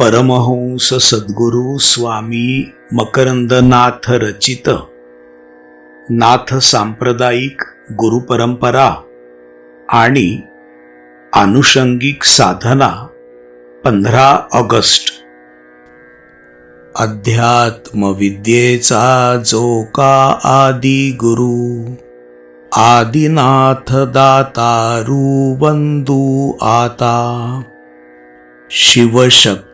परमहंस सद्गुरु स्वामी मकरंदनाथ रचित। नाथ सांप्रदायिक गुरुपरंपरा आणि आनुषंगिक साधना पंधरा ऑगस्ट। अध्यात्मविद्येचा जो का आदि गुरु आदिनाथ दातारू बंधू आता। शिवशक्ती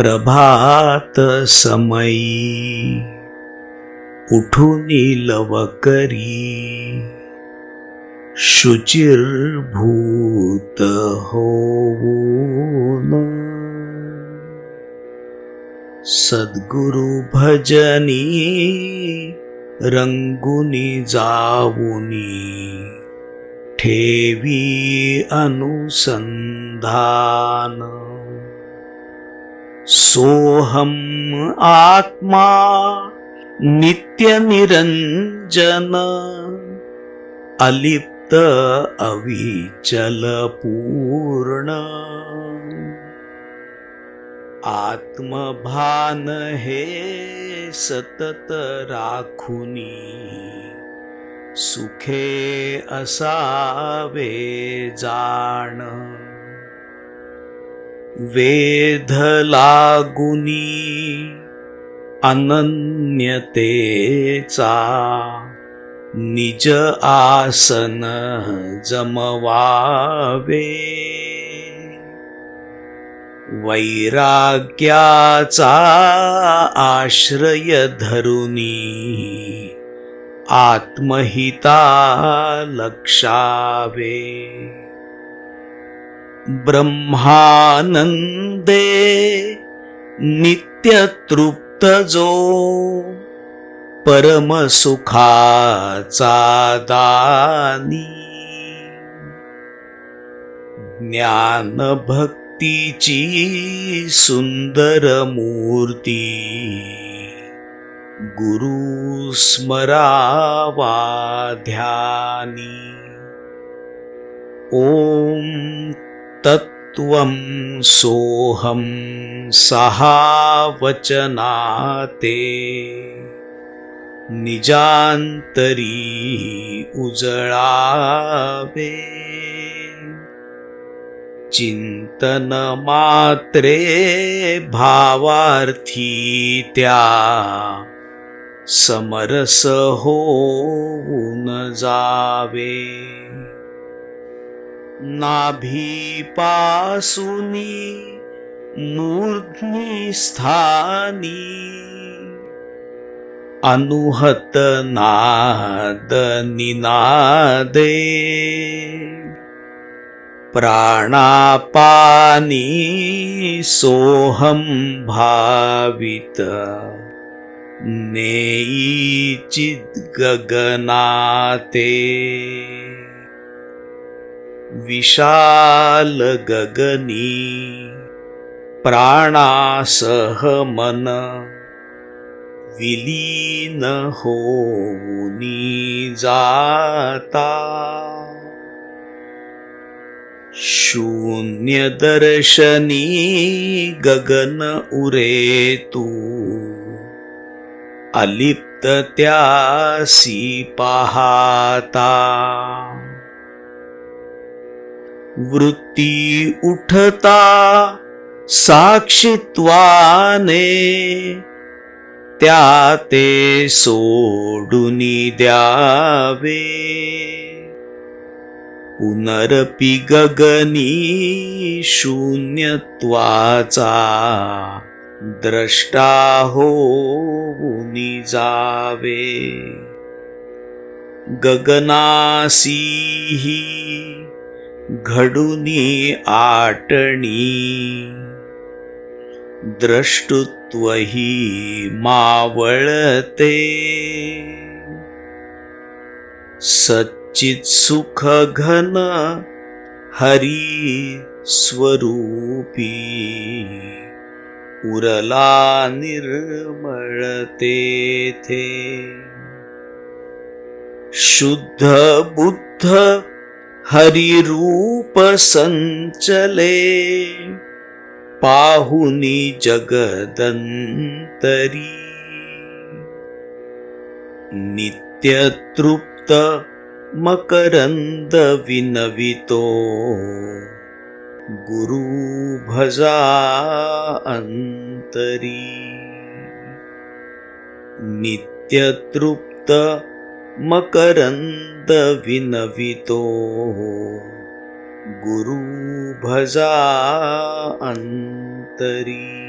प्रभात समयी उठून लवकरी शुचिर्भूत होऊन. सद्गुरु भजनी रंगुनी जाऊनी ठेवी अनुसंधान सोहम आत्मा नित्य निरंजन अलिप्त अविचल पूर्ण आत्मभान हे सतत राखुनी सुखे असावे जाण। वेध लागुनी अनन्यतेचा निज आसन जमवावे. वैराग्याचा आश्रय धरुनी आत्महिता लक्षावे. ब्रह्मानंदे नित्यतृप्त जो परमसुखाचा दानी ज्ञान भक्तीची सुंदर मूर्ती गुरु स्मरावा ध्यानी ॐ तत्त्वं सोऽहं सहावचनाते। निजान्तरी उजळावे। चिन्तनमात्रे भावार्थी त्या समरस होऊन जावे। नाभीपासुनि मूर्ध्नि स्थानि। अनुहतनादनिनादे प्राणापानि सोऽहं भावित। नेयि चिद्गगनाते। विशाल गगनी प्राणासह मन विलीन होऊनी जाता. शून्य दर्शनी गगन उरे तू अलिप्त त्यासी पाहाता वृत्ती उठता साक्षित्वाने त्या ते सोडुनी द्यावे. पुनरपि गगनी शून्यत्वाचा द्रष्टा होऊनी जावे. गगनासीही घडुनी आटणी. द्रष्टुत्वही मावळते. सच्चित सुख घन हरी स्वरूपी. उरला निर्मळ तेथे शुद्ध बुद्ध हरिरूपसञ्चले पाहुनिजगदन्तरी नित्यतृप्तमकरन्दविनवितो गुरुभजा अन्तरी नित्यतृप्त मकरन्दविनवितोः। गुरुभजा अन्तरी।